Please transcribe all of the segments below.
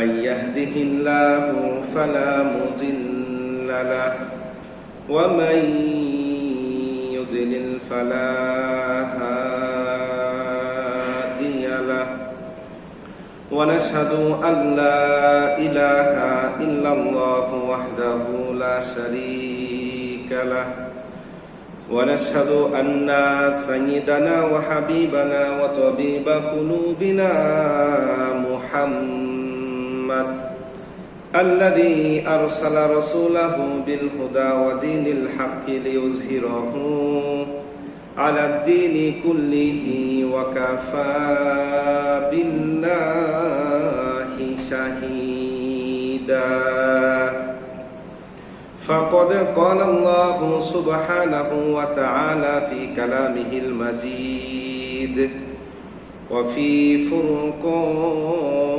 من يهده الله فلا مضل له ومن يضلل فلا هادي له ونشهد أن لا إله إلا الله وحده لا شريك له ونشهد أن سيدنا وحبيبنا وطبيب قلوبنا محمد الذي أرسل رسوله بالهدى ودين الحق ليظهره على الدين كله وكفى بالله شهيدا فقد قال الله سبحانه وتعالى في كلامه المجيد وفي فرقان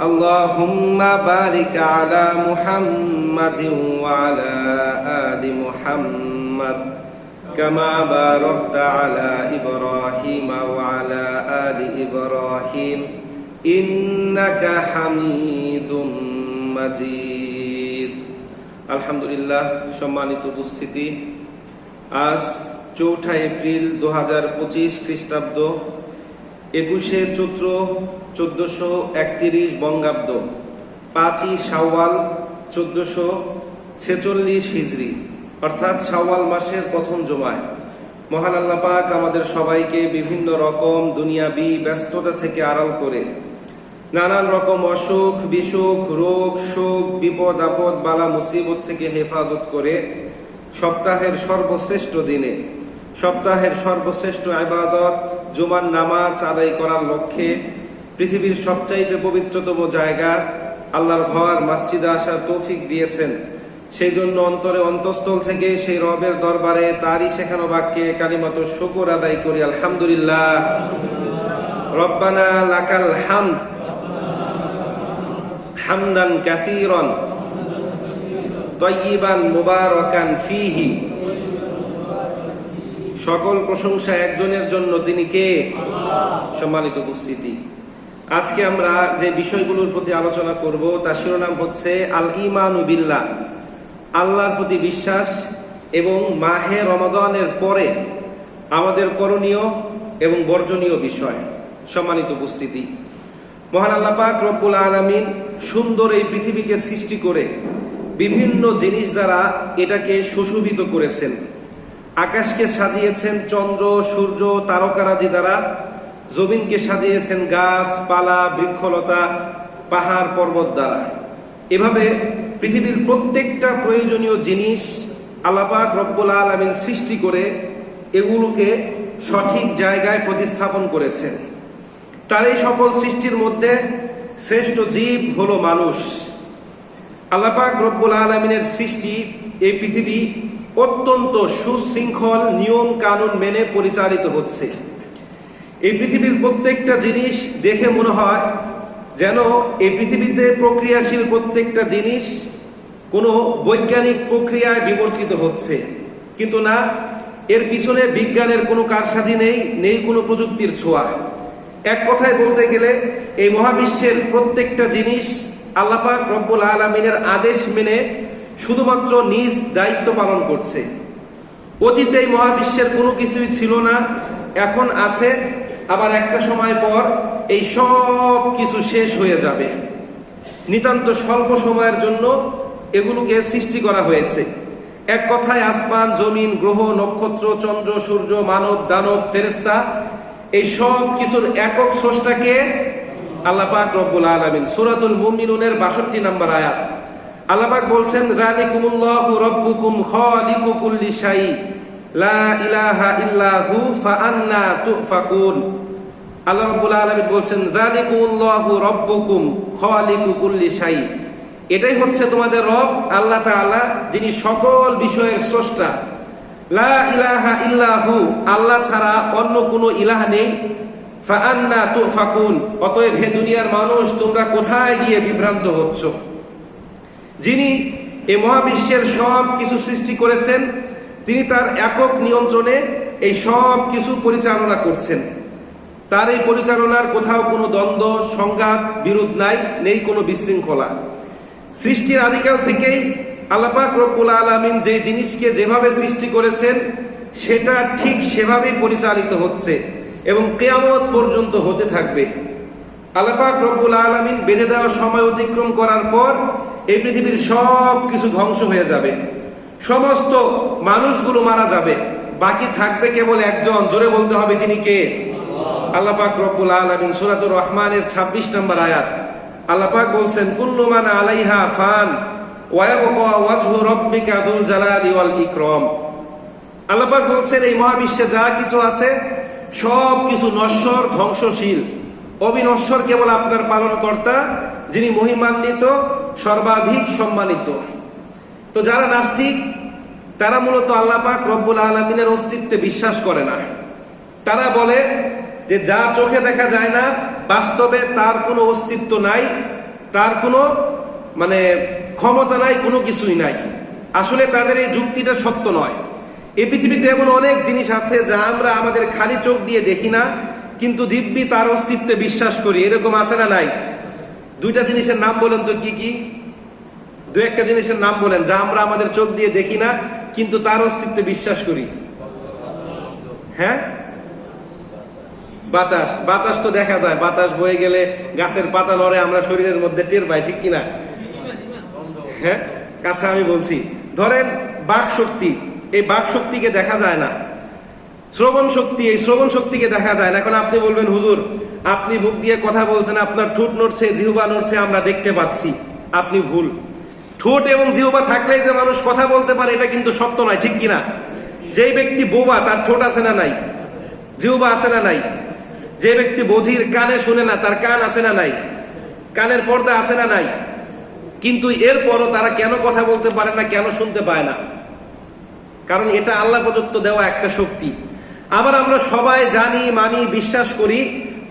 اللهم بارك على محمد وعلى آل محمد كما باركت على إبراهيم وعلى آل إبراهيم إنك حميد مجيد الحمد لله সম্মানিত উপস্থিতি আজ চৌঠা এপ্রিল দু হাজার পঁচিশ খ্রিস্টাব্দ একুশে চৈত্র চোদ্দশো একত্রিশ বঙ্গাব্দ, পাঁচই সাওয়াল চোদ্দশো ছেচল্লিশ হিজড়ি অর্থাৎ সাওয়াল মাসের প্রথম জমায়। মহান আল্লাহ পাক আমাদের সবাইকে বিভিন্ন রকম দুনিয়াবি ব্যস্ততা থেকে আড়াল করে নানান রকম অসুখ, বিসুখ, রোগ, শোক, বিপদ, আপদ, বালা, মুসিবত থেকে হেফাজত করে সপ্তাহের সর্বশ্রেষ্ঠ দিনে সপ্তাহের সর্বশ্রেষ্ঠ আবাদত, জুমার নামাজ আদায় করার লক্ষ্যে পৃথিবীর সবচাইতে পবিত্রতম জায়গা, আল্লাহর ঘর, মাসজিদে আসার তৌফিক দিয়েছেন। সেই জন্য অন্তরে অন্তঃস্থল থেকে সেই রবের দরবারে তারই শেখানো বাক্যে কালিমত শুকর আদায় করি, আলহামদুলিল্লাহ। রব্বানা লাকাল হামদ হামদান কাসীরন তয়্যিবান মুবারাকান ফিহি। সকল প্রশংসা একজনের জন্য তিনি কে? সম্মানিত উপস্থিতি। আজকে আমরা যে বিষয়গুলোর প্রতি আলোচনা করব, তার শিরোনাম হচ্ছে আল ইমানু বিল্লাহ। আল্লাহর প্রতি বিশ্বাস এবং মাহে রমাদানের পরে আমাদের করণীয় এবং বর্জনীয় বিষয়। সম্মানিত উপস্থিতি। মহান আল্লাহ পাক রব্বুল আলমিন সুন্দর এই পৃথিবীকে সৃষ্টি করে বিভিন্ন জিনিস দ্বারা এটাকে সুশোভিত করেছেন। আকাশকে সাজিয়েছেন চন্দ্র, সূর্য, তারকারাজি দ্বারা। জমিনকে সাজিয়েছেন গাছ, পালা, বৃক্ষলতা, পাহাড়, পর্বত দ্বারা। এভাবে পৃথিবীর প্রত্যেকটা প্রয়োজনীয় জিনিস আলাপাক রব্বুল আলমিন সৃষ্টি করে এগুলোকে সঠিক জায়গায় প্রতিস্থাপন করেছেন। তার এই সকল সৃষ্টির মধ্যে শ্রেষ্ঠ জীব হলো মানুষ। আলাপাক রব্বুল আলমিনের সৃষ্টি এই পৃথিবী অত্যন্ত সুশৃঙ্খল নিয়ম কানুন মেনে পরিচালিত হচ্ছে। এই পৃথিবীর প্রত্যেকটা জিনিস দেখে মনে হয় যেন এই পৃথিবীতে প্রক্রিয়াশীল প্রত্যেকটা জিনিস কোনো বৈজ্ঞানিক প্রক্রিয়ায় বিবর্তিত হচ্ছে। কিন্তু না, এর পিছনে বিজ্ঞানের কোনো কারসাজি নেই নেই কোনো প্রযুক্তির ছোঁয়া। এক কথায় বলতে গেলে, এই মহাবিশ্বের প্রত্যেকটা জিনিস আল্লাপাক রব্বুল আলমিনের আদেশ মেনে শুধুমাত্র নিজ দায়িত্ব পালন করছে। অতীতে এই মহাবিশ্বের কোনো কিছুই ছিল না, এখন আছে, আবার একটা সময় পর এই সব কিছু শেষ হয়ে যাবে। নিতান্ত স্বল্প সময়ের জন্য এগুলোকে সৃষ্টি করা হয়েছে। এক কথায় আসমান, জমিন, গ্রহ, নক্ষত্র, চন্দ্র, সূর্য, মানব, দানব ফেরেস্তা এই সব কিছুর একক স্রষ্টাকে আল্লাপাক রব্বুল আলমিন সুরাতুল মুমিনুনের বাষট্টি নম্বর আয়াত আল্লাহ পাক বলছেন যালিকুমুল্লাহু রাব্বুকুম খালিকু কুল্লি শাই, লা ইলাহা ইল্লা হু ফাআন্না তুফাকুন। আল্লাহ রাব্বুল আলামিন বলছেন যালিকুমুল্লাহু রাব্বুকুম খালিকু কুল্লি শাই। এটাই হচ্ছে তোমাদের রব, আল্লাহ তাআলা, যিনি সকল বিষয়ের স্রষ্টা। লা ইলাহা ইল্লাহু আল্লাহ ছাড়া অন্য কোনো ইলাহ নেই। ফাআন্না তুফাকুন, অতএব হে দুনিয়ার মানুষ, তোমরা কোথায় গিয়ে বিভ্রান্ত হচ্ছ? যিনি এই মহাবিশ্বের সব কিছু সৃষ্টি করেছেন, তিনি তার একক নিয়ন্ত্রণে এই সব কিছু পরিচালনা করছেন। তার এই পরিচালনার কোথাও কোনো দ্বন্দ্ব, সংঘাত, বিরোধ নাই, নেই কোনো বিশৃঙ্খলা। সৃষ্টির আদিকাল থেকেই আল্লাপাক রব্বুল আলমিন যে জিনিসকে যেভাবে সৃষ্টি করেছেন, সেটা ঠিক সেভাবেই পরিচালিত হচ্ছে এবং কেয়ামত পর্যন্ত হতে থাকবে। আল্লাপাক রব্বুল আলমিন বেঁধে দেওয়া সময় অতিক্রম করার পর এই পৃথিবীর সব কিছু ধ্বংস হয়ে যাবে। সমস্ত মানুষগুলো মারা যাবে। বাকি থাকবে কেবল একজন। জোরে বলতে হবে তিনি কে? আল্লাহ পাক রব্বুল আলামিন সূরাতুর রহমানের 26 নম্বর আয়াত। আল্লাহ পাক বলছেন, কুল্লু মান আলাইহা ফান আল্লাহ বলছেন, এই মহাবিশ্বে যা কিছু আছে নশ্বর, ধ্বংসশীল। অবিনশ্বর কেবল আপনার পালনকর্তা যিনি মহিমান্বিত, সর্বাধিক সম্মানিত। তো যারা নাস্তিক, তারা মূলত আল্লাহ পাক রব্বুল আলমিনের অস্তিত্বে বিশ্বাস করে না। তারা বলে যে যা চোখে দেখা যায় না, বাস্তবে তার কোনো অস্তিত্ব নাই, তার কোনো মানে ক্ষমতা নাই, কোনো কিছুই নাই। আসলে তাদের এই যুক্তিটা সত্য নয়। এই পৃথিবীতে এমন অনেক জিনিস আছে যা আমরা আমাদের খালি চোখ দিয়ে দেখি না, কিন্তু দিব্যি তার অস্তিত্বে বিশ্বাস করি। এরকম আছে না নাই? দুইটা জিনিসের নাম বলেন তো কি কি? দু একটা জিনিসের নাম বলেন, যা আমরা আমাদের চোখ দিয়ে দেখি না, কিন্তু তার অস্তিত্বে বিশ্বাস করি। হ্যাঁ? বাতাস বাতাস তো দেখা যায়, বাতাস বয়ে গেলে গাছের পাতা নড়ে আমরা শরীরের মধ্যে টের পাই, ঠিক কিনা? হ্যাঁ? আচ্ছা আমি বলছি, ধরেন বাক শক্তি, এই বাক শক্তিকে দেখা যায় না। শ্রবণ শক্তি, এই শ্রবণ শক্তিকে দেখা যায় না। এখন আপনি বলবেন, হুজুর আপনি মুখ দিয়ে কথা বলছেন, আপনার ঠোঁট নড়ছে, জিহুবা নড়ছে, আমরা দেখতে পাচ্ছি। আপনি ভুল। ঠোঁট এবং জিহুবা থাকলেই যে মানুষ কথা বলতে পারে, এটা কিন্তু সত্য নয়, ঠিক কিনা? যেই ব্যক্তি বোবা, তার ঠোঁট আছে না নাই? জিহুবা আছে না নাই? যে ব্যক্তি বধির, কানে শুনে না, তার কান আছে না নাই? কানের পর্দা আছে না নাই? কিন্তু এরপরও তারা কেন কথা বলতে পারে না, কেন শুনতে পায় না? কারণ এটা আল্লাহ প্রদত্ত দেওয়া একটা শক্তি। আবার আমরা সবাই জানি, মানি, বিশ্বাস করি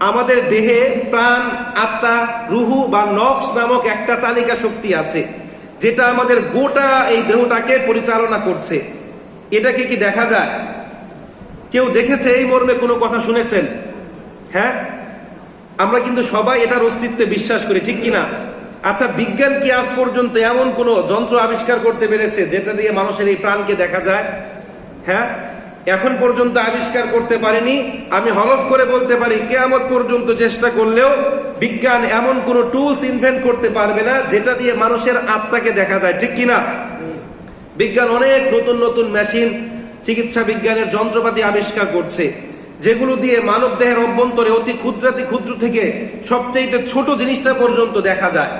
আমাদের দেহে প্রাণ, আত্মা, রুহু বা নফস নামক একটা চালিকা শক্তি আছে, যেটা আমাদের গোটা এই দেহটাকে পরিচালনা করছে। এটাকে কি দেখা যায়? কেউ দেখেছে এই মর্মে কোনো কথা শুনেছেন? হ্যাঁ? আমরা কিন্তু সবাই এটার অস্তিত্বে বিশ্বাস করি, ঠিক কিনা? আচ্ছা বিজ্ঞান কি আজ পর্যন্ত এমন কোন যন্ত্র আবিষ্কার করতে পেরেছে যেটা দিয়ে মানুষের এই প্রাণকে দেখা যায়? হ্যাঁ? এখন পর্যন্ত আবিষ্কার করতে পারেনি। আমি হলফ করে বলতে পারি, কেয়ামত পর্যন্ত চেষ্টা করলেও বিজ্ঞান এমন কোন টুলস ইনভেন্ট করতে পারবে না, যেটা দিয়ে মানুষের আত্মাকে দেখা যায়। ঠিক কিনা? বিজ্ঞান অনেক নতুন নতুন মেশিন চিকিৎসা বিজ্ঞানের যন্ত্রপাতি আবিষ্কার করছে, যেগুলো দিয়ে মানব দেহের অভ্যন্তরে অতি ক্ষুদ্রাতি ক্ষুদ্র থেকে সবচেয়ে ছোট জিনিসটা পর্যন্ত দেখা যায়।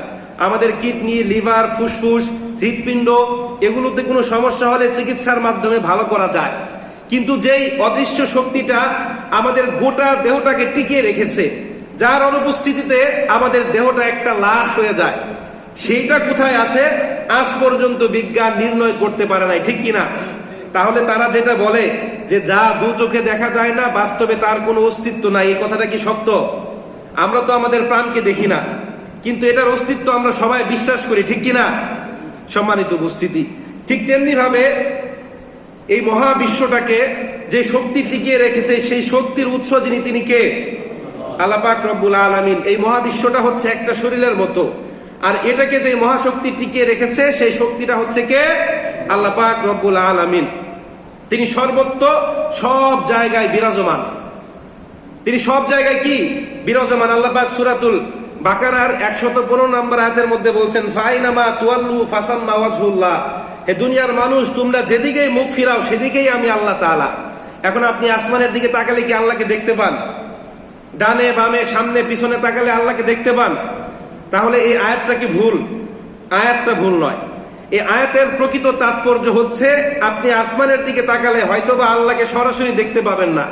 আমাদের কিডনি, লিভার, ফুসফুস, হৃৎপিণ্ড, এগুলোতে কোনো সমস্যা হলে চিকিৎসার মাধ্যমে ভালো করা যায়। কিন্তু যেই অদৃশ্য শক্তিটা আমাদের গোটা দেহটাকে টিকিয়ে রেখেছে, যার অনুপস্থিতিতে আমাদের দেহটা একটা লাশ হয়ে যায়, সেইটা কোথায় আছে আজ পর্যন্ত বিজ্ঞান নির্ণয় করতে পারে নাই, ঠিক কিনা? তাহলে তারা যেটা বলে যে যা দু চোখে দেখা যায় না, বাস্তবে তার কোনো অস্তিত্ব নাই, এই কথাটা কি সত্য? আমরা তো আমাদের প্রাণকে দেখি না, কিন্তু এটার অস্তিত্ব আমরা সবাই বিশ্বাস করি, ঠিক কিনা? সম্মানিত উপস্থিতি, ঠিক তেমনি ভাবে এই মহাবিশ্বটাকে যে শক্তি টিকিয়ে রেখেছে, সেই শক্তির উৎস যিনি, তিনি কে? আল্লাপাক রব্বুল আলমিন। এই মহাবিশ্বটা হচ্ছে একটা শরীরের মতো। আর এটাকে যে মহাশক্তি টিকিয়ে রেখেছে, সেই শক্তিটা হচ্ছে কে? আল্লাপাক রব্বুল আলমিন। তিনি সর্বত্র সব জায়গায় বিরাজমান। তিনি সব জায়গায় কি? বিরাজমান। আল্লাপাক সুরাতুল বাকারার একশত পনেরো নম্বর আয়াতের মধ্যে বলছেন, ফাইনামা তুয়াল্লু ফাসাম্মা ওয়াজহুল্লাহ। হে দুনিয়ার মানুষ, তোমরা যেদিকেই মুখ ফিরাও, সেদিকেই আমি আল্লাহ তাআলা। এখন আপনি আসমানের দিকে তাকালে কি আল্লাহকে দেখতে পান? ডানে, বামে, সামনে, পিছনে তাকালে আল্লাহকে দেখতে পান? তাহলে এই আয়াতটা কি ভুল? আয়াতটা ভুল নয়। এই আয়াতের প্রকৃত তাৎপর্য হচ্ছে, আপনি আসমানের দিকে তাকালে হয়তোবা আল্লাহকে সরাসরি দেখতে পাবেন না।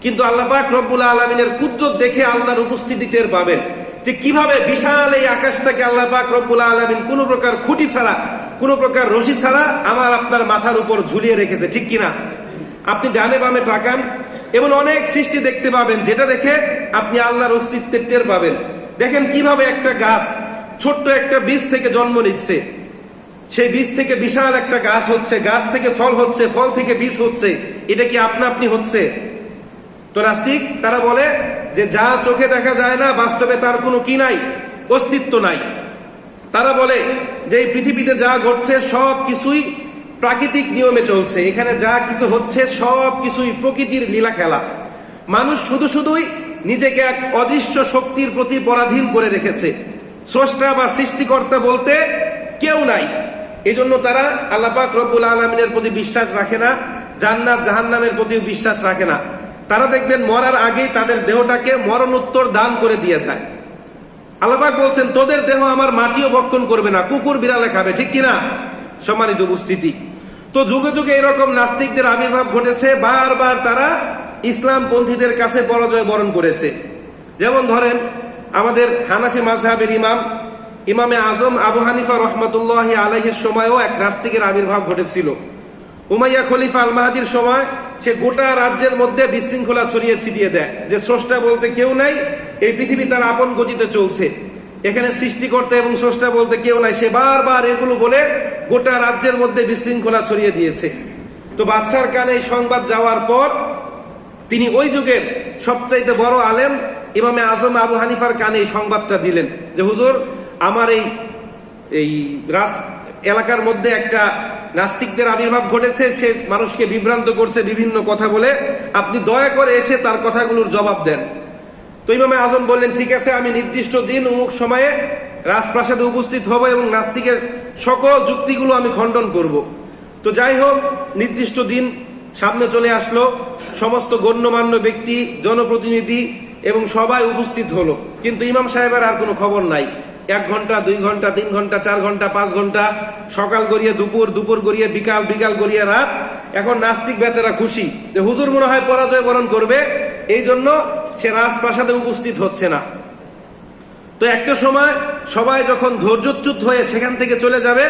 কিন্তু আল্লাহ পাক রব্বুল আলমিনের কুদরত দেখে আল্লাহর উপস্থিতি টের পাবেন। যে কীভাবে বিশাল এই আকাশটাকে আল্লাহ পাক রব্বুল আলমিন কোনো প্রকার খুঁটি ছাড়া, কোনো প্রকার রশি ছাড়া আমার আপনার মাথার উপর ঝুলিয়ে রেখেছে, ঠিক কিনা? আপনি ডানে বামে তাকান এবং অনেক সৃষ্টি দেখতে পাবেন যেটা দেখে আপনি আল্লাহর অস্তিত্বের টের পাবেন। দেখেন কীভাবে একটা গাছ ছোট্ট একটা বীজ থেকে জন্ম নিচ্ছে। সেই বীজ থেকে বিশাল একটা গাছ হচ্ছে, গাছ থেকে ফল হচ্ছে, ফল থেকে বীজ হচ্ছে, এটা কি আপনা আপনি হচ্ছে? তো নাস্তিক, তারা বলে যে যা চোখে দেখা যায় না, বাস্তবে তার কোনো কি নাই, অস্তিত্ব নাই। তারা বলে যে এই পৃথিবীতে যা ঘটছে সব কিছুই প্রাকৃতিক নিয়মে চলছে। এখানে যা কিছু হচ্ছে সব কিছুই প্রকৃতির লীলা খেলা। মানুষ শুধু শুধুই নিজেকে এক অদৃশ্য শক্তির প্রতি পরাধীন করে রেখেছে। স্রষ্টা বা সৃষ্টিকর্তা বলতে কেউ নাই। এজন্য তারা আল্লাপাক রব্বুল আলমিনের প্রতি বিশ্বাস রাখে না, জান্নাত জাহান্নামের প্রতি বিশ্বাস রাখে না। তারা দেখবেন মরার আগেই তাদের দেহটাকে মরণোত্তর দান করে দিয়ে যায়। আল্লাপাক বলছেন, তোদের দেহ আমার মাটিও বক্ষণ করবে না, কুকুর বিড়ালে খাবে, ঠিক কিনা? সম্মানিত উপস্থিতি। তো যুগে যুগে এরকম নাস্তিকদের আবির্ভাব ঘটেছে, বারবার তারা ইসলাম পন্থীদের কাছে পরাজয় বরণ করেছে। যেমন ধরেন, আমাদের হানাফি মাজহাবের ইমাম, ইমামে আজম আবু হানিফা রহমতুল্লাহ আলহের সময়ও এক নাস্তিকের আবির্ভাব ঘটেছিল। উমাইয়া খলিফা আল মাহাদির সময় সে গোটা রাজ্যের মধ্যে বিশৃঙ্খলা ছড়িয়ে ছিটিয়ে দেয়। যে স্রষ্টা বলতে কেউ নাই, এই পৃথিবী তার আপন গতিতে চলছে। এখানে সৃষ্টিকর্তা এবং স্রষ্টা বলতে কেউ নাই, সে বারবার এগুলো বলে গোটা রাজ্যের মধ্যে বিশৃঙ্খলা ছড়িয়ে দিয়েছে। তো বাদশার কানে এই সংবাদ যাওয়ার পর তিনি ওই যুগের সবচাইতে বড় আলেম ইমামে আজম আবু হানিফার কানে এই সংবাদটা দিলেন যে, হুজুর, আমার এই এই রাস, এলাকার মধ্যে একটা নাস্তিকদের আবির্ভাব ঘটেছে, সে মানুষকে বিভ্রান্ত করছে, বিভিন্ন কথা বলে। আপনি দয়া করে এসে তার কথাগুলোর জবাব দেন। তো ইমামে আজম বললেন, ঠিক আছে, আমি নির্দিষ্ট দিন অমুক সময়ে রাজপ্রাসাদে উপস্থিত হব এবং নাস্তিকের সকল যুক্তিগুলো আমি খণ্ডন করব। তো যাই হোক, নির্দিষ্ট দিন সামনে চলে আসলো। সমস্ত গণ্যমান্য ব্যক্তি, জনপ্রতিনিধি এবং সবাই উপস্থিত হলো। কিন্তু ইমাম সাহেবের আর কোনো খবর নাই। এক ঘণ্টা, দুই ঘণ্টা, তিন ঘণ্টা, চার ঘণ্টা, পাঁচ ঘণ্টা, সকাল গড়িয়ে দুপুর দুপুর গড়িয়ে বিকাল বিকাল গড়িয়ে রাত। এখন নাস্তিক বেচারা খুশি যে হুজুর মনে হয় পরাজয় বরণ করবে, এই জন্য সে রাজপ্রাসাদে উপস্থিত হচ্ছে না। তো একটা সময় সবাই যখন ধৈর্যচ্যুত হয়ে সেখান থেকে চলে যাবে,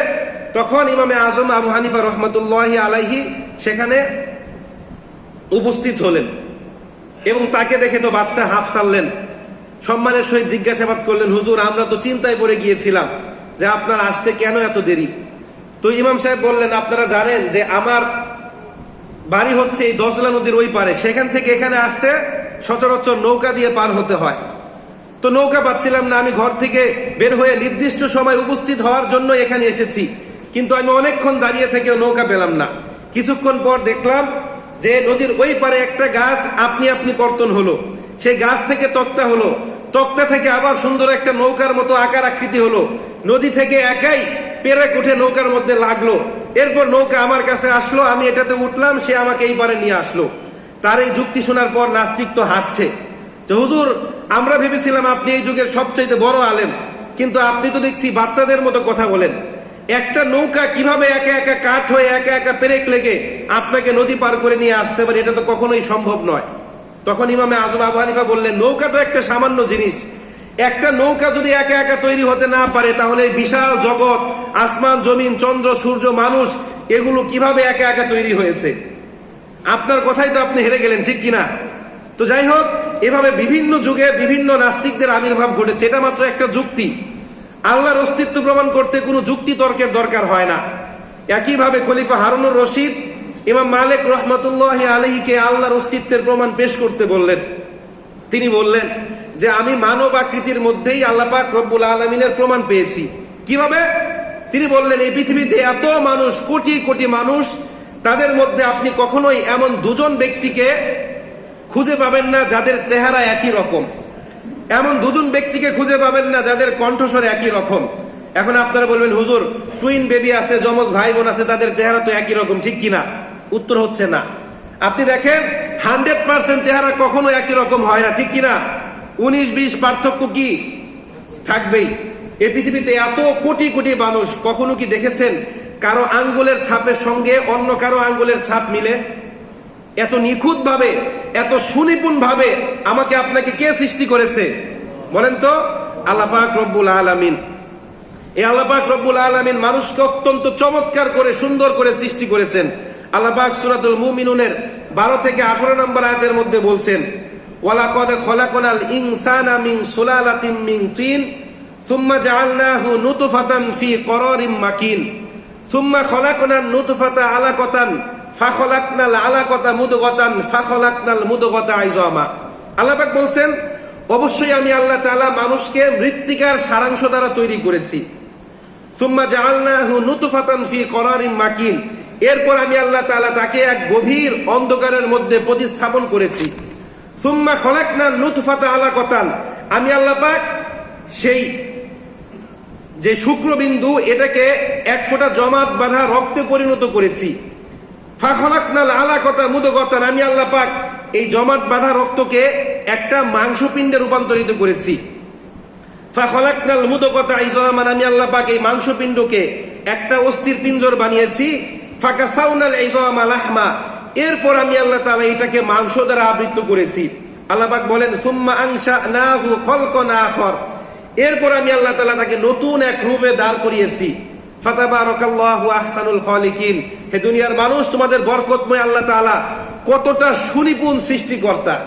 তখন ইমামে আজম আবু হানিফা রহমতুল্লাহ আলাইহি সেখানে উপস্থিত হলেন এবং তাকে দেখে তো বাদশাহ হাফ সারলেন। সম্মানের সহিত জিজ্ঞাসাবাদ করলেন, হুজুর, আমরা তো চিন্তায় পড়ে গিয়েছিলাম যে আপনার আসতে কেন এত দেরি? তো ইমাম সাহেব বললেন, আপনারা জানেন যে আমার বাড়ি হচ্ছে এই দশলা নদীর ওই পারে। সেখান থেকে এখানে আসতে সচরাচর নৌকা দিয়ে পার হতে হয়। তো নৌকা পাচ্ছিলাম না, আমি ঘর থেকে বের হয়ে নির্দিষ্ট সময় উপস্থিত হওয়ার জন্য এখানে এসেছি। কিন্তু আমি অনেকক্ষণ দাঁড়িয়ে থেকেও নৌকা পেলাম না। কিছুক্ষণ পর দেখলাম যে নদীর ওই পারে একটা গাছ আপনি আপনি কর্তন হলো। সেই গাছ থেকে তক্তা হলো। তক্তা থেকে আবার সুন্দর একটা নৌকার মতো আকার আকৃতি হলো। নদী থেকে একাই পেরেক উঠে নৌকার মধ্যে লাগল। এরপর নৌকা আমার কাছে আসলো, আমি এটাতে উঠলাম, সে আমাকে এই পারে নিয়ে আসলো। তার এই যুক্তি শোনার পর নাস্তিক তো হাসছে। যে, হুজুর, আমরা ভেবেছিলাম আপনি এই যুগের সবচাইতে বড় আলেম, কিন্তু আপনি তো দেখছি বাচ্চাদের মতো কথা বলেন। একটা নৌকা কীভাবে একা একা কাঠ হয়ে একা একা পেরেক লেগে আপনাকে নদী পার করে নিয়ে আসতে পারে, এটা তো কখনোই সম্ভব নয়। তখন ইমামে আজম আবু হানিফা বললেন, নৌকাটা একটা সামান্য জিনিস। একটা নৌকা যদি একা একা তৈরি হতে না পারে, তাহলে বিশাল জগৎ, আসমান, জমিন, চন্দ্র, সূর্য, মানুষ, এগুলো কীভাবে একা একা তৈরি হয়েছে? আপনার কথাই তো আপনি হেরে গেলেন, ঠিক কিনা? তো যাই হোক, এভাবে বিভিন্ন যুগে বিভিন্ন নাস্তিকদের আবির্ভাব ঘটেছে, এটা মাত্র একটা যুক্তি। আল্লাহর অস্তিত্ব প্রমাণ করতে কোনো যুক্তি তর্কের দরকার হয় না। একইভাবে খলিফা হারুনুর রশিদ ইমাম মালিক রহমতুল্লাহ আলহীকে আল্লাহর অস্তিত্বের প্রমাণ পেশ করতে বললেন। তিনি বললেন যে, আমি মানব আকৃতির মধ্যেই আল্লাপাক রব্বুল আলমিনের প্রমাণ পেয়েছি। কীভাবে? তিনি বললেন, এই পৃথিবীতে এত মানুষ, কোটি কোটি মানুষ, তাদের মধ্যে আপনি কখনোই এমন দুজন ব্যক্তিকে খুঁজে পাবেন না যাদের চেহারা একই রকম। এমন দুজন ব্যক্তিকে খুঁজে পাবেন না যাদের কণ্ঠস্বর একই রকম। এখন আপনারা বলবেন, হুজুর টুইন বেবি আছে, যমজ ভাই বোন আছে, তাদের চেহারা তো একই রকম, ঠিক কিনা? উত্তর হচ্ছে না। আপনি দেখেন, হান্ড্রেড পার্সেন্ট চেহারা কখনো একই রকম হয় না, ঠিক কিনা? উনিশ বিশ পার্থক্য কি? থাকবেই। এই পৃথিবীতে এত কোটি কোটি মানুষ, কখনো কি দেখেছেন কারও আঙ্গুলের ছাপের সঙ্গে অন্য কারও আঙ্গুলের ছাপ মিলে? এত নিখুঁত ভাবে এত সুনিপুণ ভাবে আমাকে আপনাকে কে সৃষ্টি করেছে? বলেন তো আল্লাপাক রব্বুল আলামিন। এই আল্লাপাক রব্বুল আলামিন মানুষকে অত্যন্ত চমৎকার করে সুন্দর করে সৃষ্টি করেছেন। আল্লাপাক সুরাতুল মুমিনুনের বারো থেকে আঠারো নম্বর আয়াতের মধ্যে বলছেন, ওয়ালাকদ সুম্মা ফি মাকিন, সুম্মা ফাখলাকনাল আইজামা। বলছেন, অবশ্যই আমি আল্লাহ মানুষকে মৃত্তিকার সারাংশ দ্বারা তৈরি করেছি। সুম্মা জাআলনাহু নুতফাতান ফি করারিম মাকিন এরপর আমি আল্লাহ তাআলা তাকে এক গভীর অন্ধকারের মধ্যে প্রতিস্থাপন করেছি। সুম্মা খলাকনা নুতফাতা আলাকাতান আমি আল্লাহ পাক সেই যে শুক্রবিন্দু, এটাকে এক ফোঁটা জমাত বাঁধা রক্তে পরিণত করেছি। ফাখলাকনাল আলাকতা মুদগতান। আমি আল্লাহ পাক এই জমাট বাঁধা রক্তকে একটা মাংসপিণ্ডে রূপান্তরিত করেছি। ফাখলাকনাল মুদগতা ইজমান। আমি আল্লাহ পাক এই মাংসপিণ্ডকে একটা অস্থির পিঞ্জর বানিয়েছি। এরপর আমি আল্লাহ তাআলা এটাকে মাংস দ্বারা আবৃত করেছি। আল্লাহ পাক বলেন, সুম্মা আংশা নাহু খলকন আখর। এরপর আমি আল্লাহ তাআলা তাকে নতুন এক রূপে দাঁড় করিয়েছি। আহসানুল হে দুনিয়ার মানুষ, তোমাদের বরকতময় আল্লাহ তাআলা কতটা সুনিপুণ সৃষ্টিকর্তা।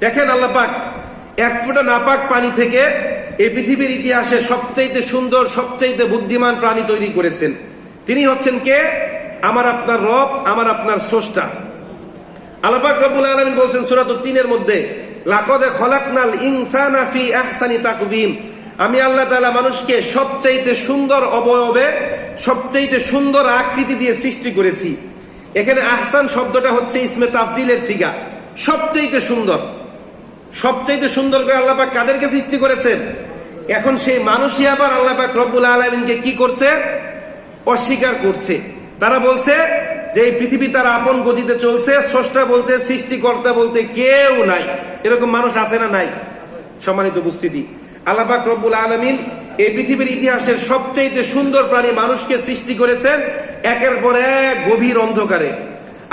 দেখেন আল্লাহ এক ফোঁটা নাপাক পানি থেকে এই পৃথিবীর ইতিহাসে সবচাইতে সুন্দর, সবচাইতে বুদ্ধিমান প্রাণী তৈরি করেছেন। তিনি হচ্ছেন কে? আমার আপনার রব, আমার আপনার স্রষ্টা। আল্লাপাক রব্বুল আলমিন বলছেন সুরাত তিনের মধ্যে, লাকদে খলাকনাল ইনসানা ফি আহসানি তাকবিম। আমি আল্লাহ তাআলা মানুষকে সবচাইতে সুন্দর অবয়বে, সবচাইতে সুন্দর আকৃতি দিয়ে সৃষ্টি করেছি। এখানে আহসান শব্দটা হচ্ছে ইসমে তাফজিলের সিগা। সবচাইতে সুন্দর। সবচাইতে সুন্দর করে আল্লাপাক কাদেরকে সৃষ্টি করেছেন? এখন সেই মানুষই আবার আল্লাপাক রব্বুল আলমিনকে কি করছে? অস্বীকার করছে। তারা বলছে যে এই পৃথিবী তার আপন গতিতে চলছে, স্রষ্টা বলতে, সৃষ্টিকর্তা বলতে কেউ নাই। এরকম মানুষ আছে না নাই? সম্মানিত উপস্থিতি। আল্লাপাক রব্বুল আলমিন এই পৃথিবীর ইতিহাসের সবচাইতে সুন্দর প্রাণী মানুষকে সৃষ্টি করেছেন একের পর এক গভীর অন্ধকারে।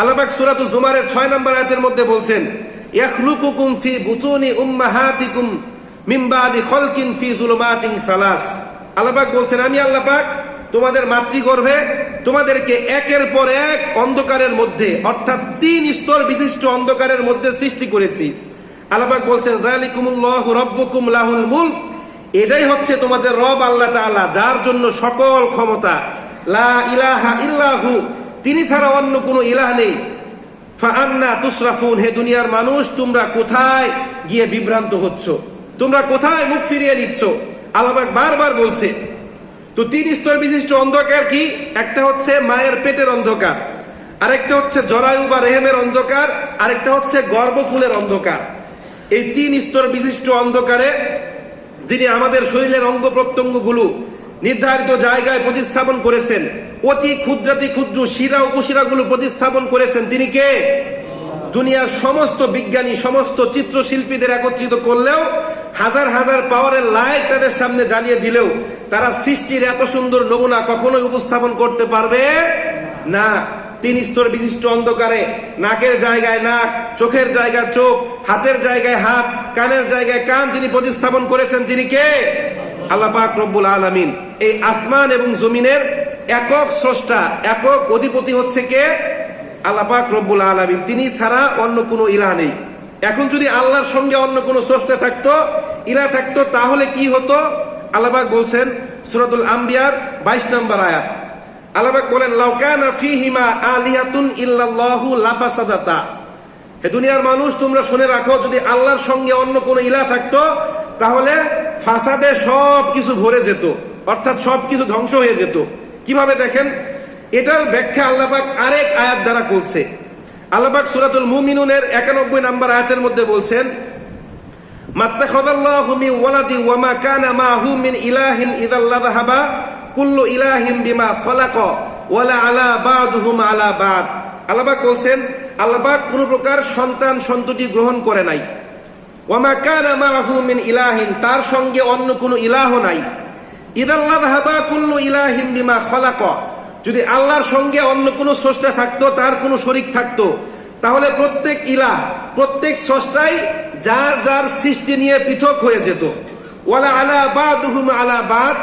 আল্লাপাক সুরাত জুমারের ছয় নম্বর আয়াতের মধ্যে বলছেন, ইয়াখলুকুকুম ফি বুতুনি উম্মাহাতিকুম মিন বাদি খলকিন ফি জুলুমাতিন সালাস। আল্লাপাক বলছেন, আমি আল্লাপাক তোমাদের মাতৃগর্ভে তোমাদেরকে একের পর এক অন্ধকারের মধ্যে, অর্থাৎ তিন স্তর বিশিষ্ট অন্ধকারের মধ্যে সৃষ্টি করেছি। আল্লাপাক বলছেন জালিকুমুল্লাহু রব্বুকুম লাহুল মুলক। এটাই হচ্ছে তোমাদের রব আল্লাহ তাআলা, যার জন্য সকল ক্ষমতা। লা ইলাহা ইল্লাহু, তিনি ছাড়া অন্য কোনো ইলাহ নেই। ফান্না তুসরাফুন হে দুনিয়ার মানুষ, তোমরা কোথায় গিয়ে বিভ্রান্ত হচ্ছ? তোমরা কোথায় মুখ ফিরিয়ে নিচ্ছ? আল্লাহবাক বারবার বলছে তো তিন স্তর বিশিষ্ট অন্ধকার কি? একটা হচ্ছে মায়ের পেটের অন্ধকার, আরেকটা হচ্ছে জরায়ু বা রেহেমের অন্ধকার, আরেকটা হচ্ছে গর্ভফুলের অন্ধকার। এই তিন স্তর বিশিষ্ট অন্ধকারে যিনি আমাদের শরীরের অঙ্গ প্রত্যঙ্গগুলো নির্ধারিত জায়গায় প্রতিস্থাপন করেছেন, অতি ক্ষুদ্রাতি ক্ষুদ্র শিরা উপশিরাগুলো প্রতিস্থাপন করেছেন, তিনি কে? দুনিয়ার সমস্ত বিজ্ঞানী, সমস্ত চিত্রশিল্পীদের একত্রিত করলেও হাজার হাজার পাওয়ারের লাইট তাদের সামনে জ্বালিয়ে দিলেও তারা সৃষ্টির এত সুন্দর নমুনা কখনোই উপস্থাপন করতে পারবে না। তিন স্তর বিশিষ্ট অন্ধকারে, নাকের জায়গায় নাক, চোখের জায়গায় চোখ, হাতের জায়গায় হাত, কানের জায়গায় কান যিনি প্রতিস্থাপন করেছেন তিনি কে? আল্লাহ পাক রব্বুল আলামিন। এই আসমান এবং জমিনের একক স্রষ্টা, একক অধিপতি হচ্ছে কে? আল্লাহ পাক রব্বুল আলামিন। তিনি ছাড়া অন্য কোনো ইলাহ নেই। এখন যদি আল্লাহর সঙ্গে অন্য কোনো স্রষ্টা থাকতো ইলা থাকতো, তাহলে কি হতো? আল্লাহ পাক বলছেন সুরাতুল আম্বিয়ার বাইশ নম্বর আয়াত। আল্লাহবাক বলেন লাউকানা ফিহিমা আলিহাতুন ইল্লাল্লাহু লাফাসাদাতা। হে দুনিয়ার মানুষ, তোমরা শুনে রাখো, যদি আল্লাহর সঙ্গে অন্য কোনো ইলা থাকতো, তাহলে ফাসাদে সব কিছু ভরে যেত, অর্থাৎ সব কিছু ধ্বংস হয়ে যেত। কীভাবে দেখেন? এটার ব্যাখ্যা আল্লাহবাক আরেক আয়াত দ্বারা করছে। আল্লাহবাক সুরাতুল মুমিনুনের একানব্বই নাম্বার আয়াতের মধ্যে বলছেন ওয়ালাদি ইলাহিন ইলাহিন বিমা ওয়ালা বলছেন কোন প্রকার সন্তান সন্ততি গ্রহণ করে নাই। ওয়ামা ইলাহিন, তার সঙ্গে অন্য কোনো ইলাহ নাই। ইদাল্লাহ কুল্লু ইলাহিন বিমা যদি আল্লাহর সঙ্গে অন্য কোনো স্রষ্টা থাকতো, তার কোনো শরিক থাকতো। তাহলে প্রত্যেক ইলা, প্রত্যেক স্রষ্টাই যার যার সৃষ্টি নিয়ে পৃথক হয়ে যেত ওয়ালা আলা বাদুহুম আলা বাদ,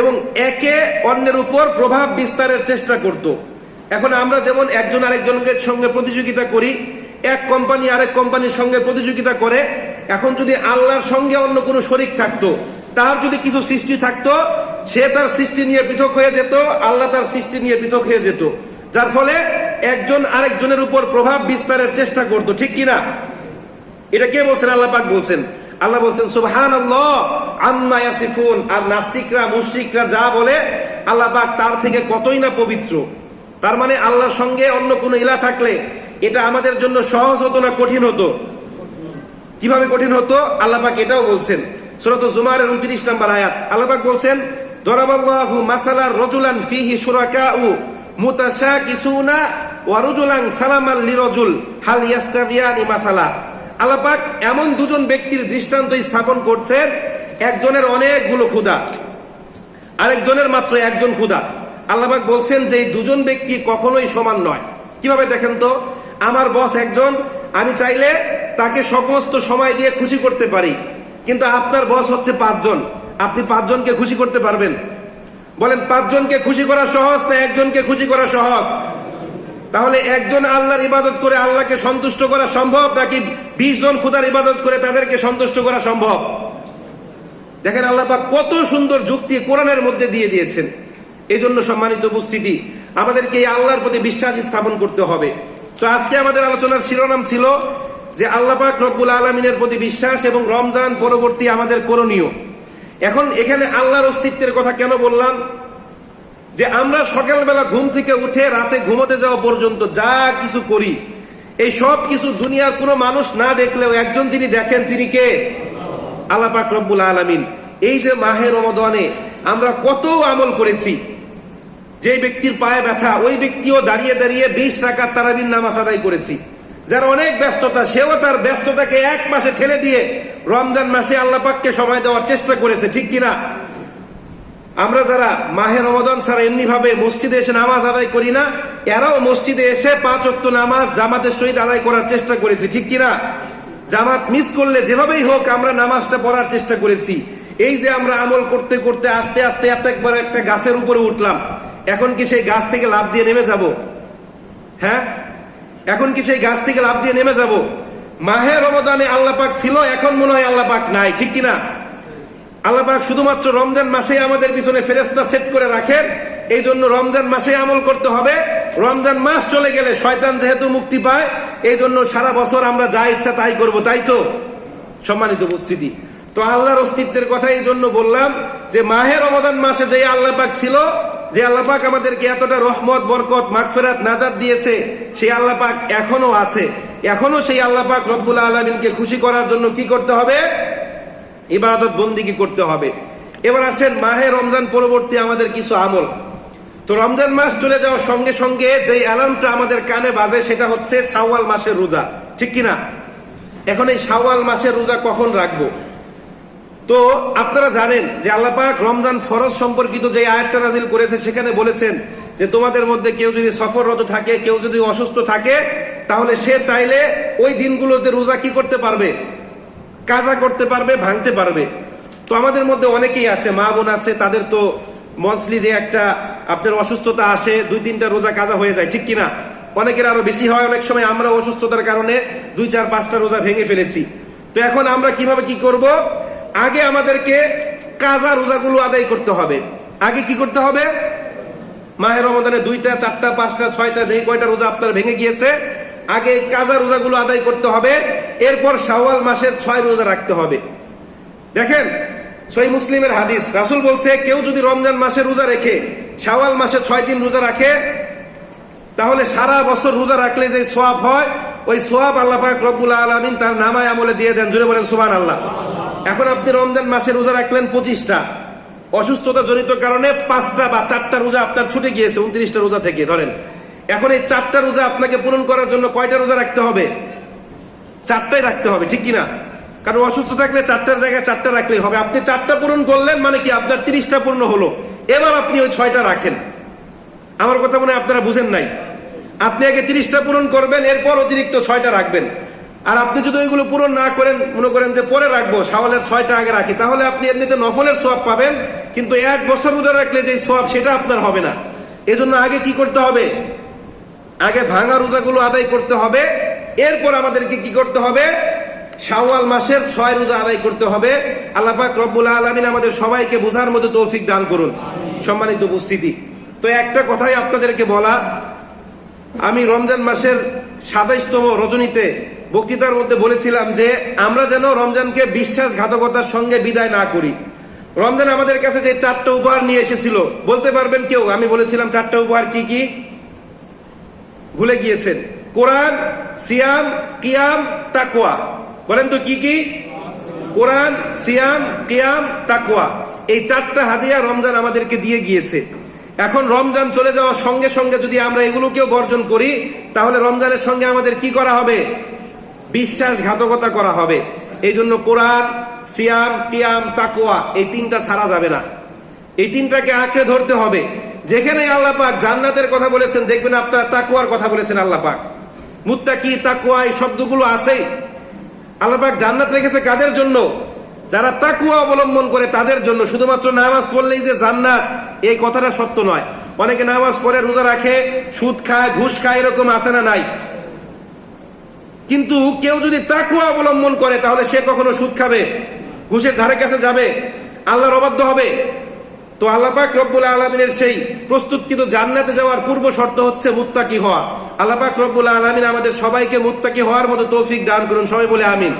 এবং একে অন্যের উপর প্রভাব বিস্তারের চেষ্টা করত। এখন আমরা যেমন একজন আরেকজনের সঙ্গে প্রতিযোগিতা করি, এক কোম্পানি আরেক কোম্পানির সঙ্গে প্রতিযোগিতা করে, এখন যদি আল্লাহর সঙ্গে অন্য কোনো শরিক থাকতো, তার যদি কিছু সৃষ্টি থাকতো, সে তার সৃষ্টি নিয়ে পৃথক হয়ে যেত, আল্লাহ তার সৃষ্টি নিয়ে পৃথক হয়ে যেত যার ফলে একজন আরেকজনের উপর প্রভাব বিস্তারের চেষ্টা করত, ঠিক কিনা? এটা কে বলছেন? আল্লাহ পাক বলছেন। আল্লাহ বলছেন সুবহান আল্লাহ ইয়াসিফুন। আর নাস্তিকরা, মুশরিকরা যা বলে, আল্লাহ তার থেকে কতই না পবিত্র। তার মানে আল্লাহর সঙ্গে অন্য কোনো ইলা থাকলে এটা আমাদের জন্য সহজ হতো না কঠিন হতো? কীভাবে কঠিন হতো? আল্লাহ এটাও বলছেন। সুরত জুমারের উনত্রিশ নম্বর আয়াত। আল্লাহ পাক বলছেন, দরাবাল্লাহু মাসালার রজুলান ফিহি সুরাকাউ মুতাশাকিসুনা ওয়া রজুলান সালামাল লিরজুল, হাল ইয়াস্তাবিয়ানি মাসালা। আল্লাহ এমন দুজন ব্যক্তির দৃষ্টান্ত স্থাপন করছেন, একজনের অনেকগুলো ক্ষুধা, আরেকজনের মাত্র একজন ক্ষুধা। আল্লাহবাক বলছেন যে এই দুজন ব্যক্তি কখনোই সমান নয়। কীভাবে দেখেন তো? আমার বস একজন, আমি চাইলে তাকে সমস্ত সময় দিয়ে খুশি করতে পারি, কিন্তু আপনার বস হচ্ছে পাঁচজন। আপনি পাঁচজনকে খুশি করতে পারবেন। বলেন, পাঁচজনকে খুশি করা সহজ না একজনকে খুশি করা সহজ? তাহলে একজন আল্লাহর ইবাদত করে আল্লাহকে সন্তুষ্ট করা সম্ভব, নাকি বিশ জন খুদার ইবাদত করে তাদেরকে সন্তুষ্ট করা সম্ভব? দেখেন, আল্লাহ কত সুন্দর যুক্তি কোরআনের মধ্যে দিয়ে দিয়েছেন। এই জন্য সম্মানিত উপস্থিতি, আমাদেরকে এই আল্লাহর প্রতি বিশ্বাস স্থাপন করতে হবে। তো আজকে আমাদের আলোচনার শিরোনাম ছিল যে আল্লাহ পাক রব্বুল আলমিনের প্রতি বিশ্বাস এবং রমজান পরবর্তী আমাদের করণীয়। এখন এখানে আল্লাহর অস্তিত্বের কথা কেন বললাম? যে আমরা সকালবেলা ঘুম থেকে উঠে রাতে ঘুমোতে যাওয়া পর্যন্ত যা কিছু করি, এই সব কিছু দুনিয়ার কোনো মানুষ না দেখলেও একজন যিনি দেখেন তিনি কে? আল্লাহ পাক রব্বুল আলমিন। এই যে মাহে রমদনে আমরা কত আমল করেছি। যে ব্যক্তির পায়ে ব্যথা, ওই ব্যক্তিও দাঁড়িয়ে দাঁড়িয়ে বিশ রাকাত তারাবিন নামাজ আদায় করেছি। যার অনেক ব্যস্ততা, সেও তার ব্যস্ততাকে এক মাসে ঠেলে দিয়ে রমজান মাসে আল্লাহ পাককে সময় দেওয়ার চেষ্টা করেছে, ঠিক কিনা? আমরা যারা মাহে রমদান ছাড়া এমনি ভাবে মসজিদে এসে নামাজ আদায় করি না, এরাও মসজিদে এসে পাঁচ অক্ত নামাজ জামাতের সহিত আদায় করার চেষ্টা করেছি, ঠিক কিনা? জামাত মিস করলে যেভাবেই হোক আমরা নামাজটা পড়ার চেষ্টা করেছি। এই যে আমরা আমল করতে করতে আস্তে আস্তে এত একবার একটা গাছের উপরে উঠলাম, এখন কি সেই গাছ থেকে লাভ দিয়ে নেমে যাব? হ্যাঁ? এখন কি সেই গাছ থেকে লাভ দিয়ে নেমে যাব? মাহে রমদানে আল্লাহ পাক ছিল, এখন মনে হয় আল্লাহ পাক নাই, ঠিক কিনা? আল্লাহ পাক শুধুমাত্র রমজান মাসে আমাদের পিছনে ফেরেস্তা সেট করে রাখেন এই জন্য রমজান মাসে আমল করতে হবে। রমজান মাস চলে গেলে শয়তান যেহেতু মুক্তি পায় এই জন্য সারা বছর আমরা যা ইচ্ছা তাই করব, তাই তো? সম্মানিত উপস্থিতি। তো আল্লাহর অস্তিত্বের কথা এই জন্য বললাম যে, মাহের অবদান মাসে যে আল্লাহ পাক ছিল যে আল্লাহ পাক আমাদেরকে এতটা রহমত, বরকত, মাগফেরাত নাজাদ দিয়েছে সেই আল্লাহ পাক এখনও আছে। এখনও সেই আল্লাহ পাক রব্বুল আলমিনকে খুশি করার জন্য কি করতে হবে? ইবাদত বন্দিগি করতে হবে? এবার আসেন মাহে রমজান পরবর্তী আমাদের কিছু আমল। তো রমজান মাস চলে যাওয়ার সঙ্গে সঙ্গে যে অ্যালার্মটা আমাদের কানে বাজে সেটা হচ্ছে শাওয়াল মাসের রোজা। ঠিক কিনা? এখন এই শাওয়াল মাসের রোজা কখন রাখব? তো আপনারা জানেন যে আল্লাপাক রমজান ফরজ সম্পর্কিত যে আয়াতটা নাজিল করেছে, সেখানে বলেছেন যে তোমাদের মধ্যে কেউ যদি সফররত থাকে, কেউ যদি অসুস্থ থাকে, তাহলে সে চাইলে ওই দিনগুলোতে রোজা কি করতে পারবে? কাজা করতে পারবে, ভাঙতে পারবে। তো আমাদের মধ্যে অনেকেই আছে, মা বোন আছে, তাদের তো মন্থলি যে একটা আপনার অসুস্থতা আসে, দুই তিনটা রোজা কাজা হয়ে যায়, ঠিক কিনা? অনেকের আরও বেশি হয়, অনেক সময় আমরা অসুস্থতার কারণে দুই, চার, পাঁচটা রোজা ভেঙে ফেলেছি। তো এখন আমরা কীভাবে কি করব? আগে আমাদেরকে কাজা রোজাগুলো আদায় করতে হবে। আগে কি করতে হবে? মাহে রমজানে দুইটা, চারটা, পাঁচটা, ছয়টা, যেই কয়টা রোজা আপনার ভেঙে গিয়েছে, আগে কাজা রোজাগুলো আদায় করতে হবে, এরপর শাওয়াল মাসের ছয় রোজা রাখতে হবে। দেখেন, সই মুসলিমের হাদিস, রাসুল বলছে, কেউ যদি রমজান মাসে রোজা রেখে, শাওয়াল মাসে ছয় দিন রোজা রাখে, তাহলে সারা বছর রোজা রাখলে যে সোয়াব হয়, ওই সোয়াব আল্লাহ পাক রব্বুল আলমিন তার নামায় আমলে দিয়ে দেন। জুড়ে বলেন সুবান আল্লাহ এখন আপনি রমজান মাসে রোজা রাখলেন পঁচিশটা। অসুস্থতা জনিত কারণে পাঁচটা বা চারটা রোজা আপনার ছুটে গিয়েছে, উনত্রিশটা রোজা থেকে, ধরেন। এখন এই চারটা রোজা আপনাকে পূরণ করার জন্য কয়টা রোজা রাখতে হবে? চারটাই রাখতে হবে, ঠিক কিনা? কারণ অসুস্থ থাকলে চারটার জায়গায় চারটা রাখলেই হবে। আপনি চারটা পূরণ করলেন মানে কি আপনার তিরিশটা পূর্ণ হলো। এবার আপনি ওই ছয়টা রাখেন। আমার কথা মনে আপনারা বুঝেন নাই। আপনি আগে তিরিশটা পূরণ করবেন, এরপর অতিরিক্ত ছয়টা রাখবেন। আর আপনি যদি ওইগুলো পূরণ না করেন, মনে করেন যে পরে রাখব, শাওয়ালের ছয়টা আগে রাখি, তাহলে আপনি এমনিতে নফলের সোয়াব পাবেন, কিন্তু এক বছর রোজা রাখলে যে সোয়াব সেটা আপনার হবে না। এজন্য আগে কি করতে হবে? আগে ভাঙা রোজাগুলো আদায় করতে হবে, এরপর আমাদেরকে কি করতে হবে? শাওয়াল মাসের ছয় রোজা আদায় করতে হবে। আল্লাহ পাক রব্বুল আলমিন আমাদের সবাইকে বোঝার মতো তৌফিক দান করুন। সম্মানিত উপস্থিতি। তো একটা কথাই আপনাদেরকে বলা, আমি রমজান মাসের সাতাইশতম রজনীতে বক্তৃতার মধ্যে বলেছিলাম যে আমরা যেন রমজানকে বিশ্বাসঘাতকতার সঙ্গে বিদায় না করি। রমজান আমাদের কাছে যে চারটা উপহার নিয়ে এসেছিল, বলতে পারবেন কেউ? আমি বলেছিলাম চারটা উপহার কি কি? ভুলে গিয়েছেন। কোরআন, সিয়াম, কিয়াম তাকোয়া বলেন তো কি কি? কোরআন, সিয়াম, কিয়াম তাকোয়া এই চারটা হাদিয়া রমজান আমাদেরকে দিয়ে গিয়েছে। এখন রমজান চলে যাওয়ার সঙ্গে সঙ্গে যদি আমরা এগুলোকেও বর্জন করি, তাহলে রমজানের সঙ্গে আমাদের কি করা হবে? বিশ্বাসঘাতকতা করা হবে। এই জন্য কোরআন, সিয়াম টিয়াম তাকোয়া এই তিনটা ছাড়া যাবে না। এই তিনটাকে আঁকড়ে ধরতে হবে। যেখানে আল্লাহ পাক জান্নাতের কথা বলেছেন, দেখবেন আপনারা তাকুয়ার কথা বলেছেন আল্লাহ পাক। মুত্তা কি তাকুয়া এই শব্দগুলো আছেই। আল্লাহ পাক জান্নাত রেখেছে কাদের জন্য? যারা তাকুয়া অবলম্বন করে তাদের জন্য। শুধুমাত্র নামাজ পড়লেই যে জান্নাত, এই কথাটা সত্য নয়। অনেকে নামাজ পড়ে রোজা রাখে, সুদ খায়, ঘুষ খায়, এরকম আছে না নাই? কিন্তু কেউ যদি তাকুয়া অবলম্বন করে, তাহলে সে কখনো সুদ খাবে? ঘুষের ধারে কাছে যাবে? আল্লাহর অবাধ্য হবে? তো আল্লাপাক রব্বুল আলমিনের সেই প্রস্তুতকৃত জান্নাতে যাওয়ার পূর্ব শর্ত হচ্ছে মুত্তাকি হওয়া। আল্লাপাক রব্বুল আলমিন আমাদের সবাইকে মুত্তাকি হওয়ার মতো তৌফিক দান করুন। সবাই বলে আমিন।